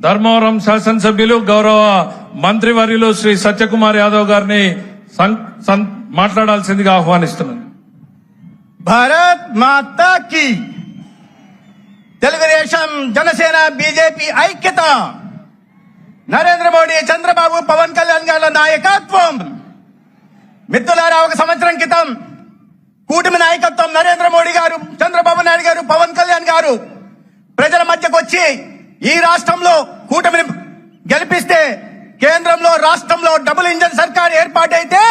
ధర్మవరం శాసనసభ్యులు గౌరవ మంత్రివర్యులు శ్రీ సత్యకుమార్ యాదవ్ గారిని సం- మాట్లాడాల్సిందిగా ఆహ్వానిస్తున్నాను. భారత్ మాతా కి. తెలుగుదేశం జనసేన బీజేపీ ఐక్యత. నరేంద్ర మోడీ చంద్రబాబు పవన్ కళ్యాణ్ గారి నాయకత్వం. మిత్రులారా ఒక సంవత్సరం క్రితం కూటమి నాయకత్వం నరేంద్ర మోడీ గారు చంద్రబాబు నాయుడు గారు పవన్ కళ్యాణ్ గారు ప్రజల మధ్యకు వచ్చి ఈ రాష్ట్రంలో కూటమిని గెలిపిస్తే కేంద్రంలో రాష్ట్రంలో డబుల్ ఇంజన్ సర్కార్ ఏర్పాటైతే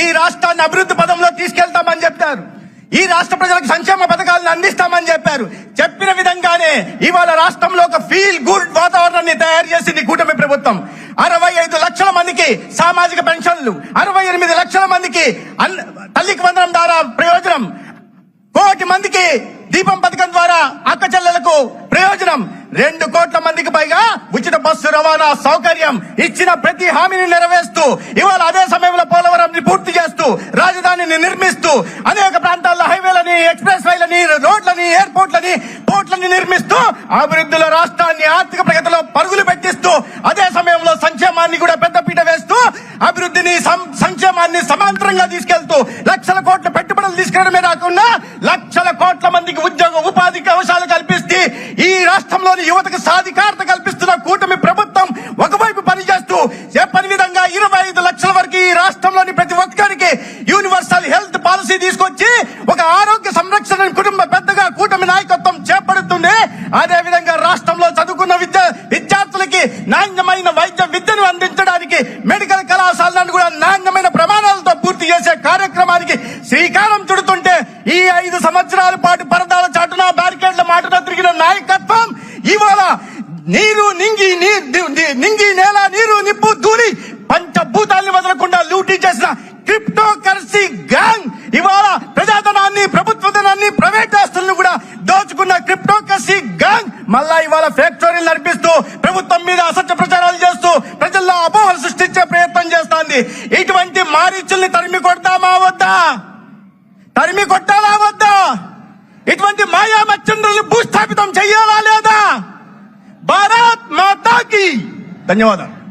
ఈ రాష్ట్రాన్ని అభివృద్ధి పదంలో తీసుకెళ్తామని చెప్తారు ఈ రాష్ట్ర ప్రజలకు సంక్షేమ పథకాలను అందిస్తామని చెప్పారు. చెప్పిన విధంగానే ఇవాళ రాష్ట్రంలో ఒక ఫీల్ గుడ్ వాతావరణాన్ని తయారు చేసింది కూటమి ప్రభుత్వం. అరవై ఐదు లక్షల మందికి సామాజిక పెన్షన్లు అరవై ఎనిమిది లక్షల మందికి తల్లికి వందనం ద్వారా ప్రయోజనం కోటి మందికి దీపం పథకం ద్వారా అక్క చెల్లెలకు ప్రయోజనం రెండు కోట్ల మందికి పైగా రవాణా సౌకర్యం ఇచ్చిన ప్రతి హామీని నెరవేరుస్తూ ఇవాళ అదే సమయంలో పోలవరం పూర్తి చేస్తూ రాజధానిని నిర్మిస్తూ అనేక ప్రాంతాల్లో హైవేలని ఎక్స్ప్రెస్ వేలని రోడ్లని ఎయిర్పోర్ట్లని పోర్ట్లని నిర్మిస్తూ అభివృద్ధిలో రాష్ట్రాన్ని ఆర్థిక ప్రగతిలో పరుగులు పెట్టిస్తూ అదే సమయంలో సంక్షేమాన్ని కూడా పెద్దపీట వేస్తూ అభివృద్ధిని సంక్షేమాన్ని సమాంతరంగా తీసుకెళ్తూ లక్షల కోట్ల పెట్టుబడులు తీసుకెళ్ళడమే కాకుండా లక్షల కోట్ల మందికి ఉద్యోగ ఉపాధి అవకాశాలు కల్పిస్తే ఈ రాష్ట్రంలోని యువతకు సాధికారత కల్పిస్తున్న కూటమి ప్రభుత్వం ఒకవైపు పనిచేస్తూ చెప్పని పని విధంగా ఇరవై ఐదు లక్షల వరకు ఈ రాష్ట్రంలోని ప్రతి ఒక్కరికి యూనివర్సల్ హెల్త్ పాలసీ తీసుకొచ్చి ఒక ఆరోగ్య సంరక్షణ కుటుంబ పెద్దగా కూటమి నాయకత్వం చేపడుతుంది. అదే విధంగా రాష్ట్రంలో చదువుకున్న విద్య విద్యార్థులకి నాణ్యమైన వైద్య విద్యను అందించడానికి మెడికల్ కళాశాలను కూడా నాణ్యమైన ప్రమాణాలతో పూర్తి చేసే కార్యక్రమానికి శ్రీకారం చుడుతుంటే ఈ ఐదు సంవత్సరాల పాటు పరదాల చాటున బ్యారికేడ్ల మాటన నీరు నింగి నింగి నేల నీరు నిప్పు ధూళి పంచభూతాల్ని వదలకుండా లూటీ చేసిన క్రిప్టో కరెన్సీ గ్యాంగ్ ఇవాళ ప్రజాధనాన్ని ప్రభుత్వ ధనాన్ని ప్రైవేట్ ఆస్తులను కూడా దోచుకున్న క్రిప్టో కరెన్సీ గ్యాంగ్ మళ్ళా ఇవాళ ఫ్యాక్టరీలు నడిపిస్తూ ప్రభుత్వం మీద అసత్య ప్రచారాలు చేస్తూ ప్రజల్లో అపోహలు సృష్టించే ప్రయత్నం చేస్తాంది. ఇటువంటి మారీచుల్ని తరిమి కొడతామా వద్దా? ధన్యవాదాలు.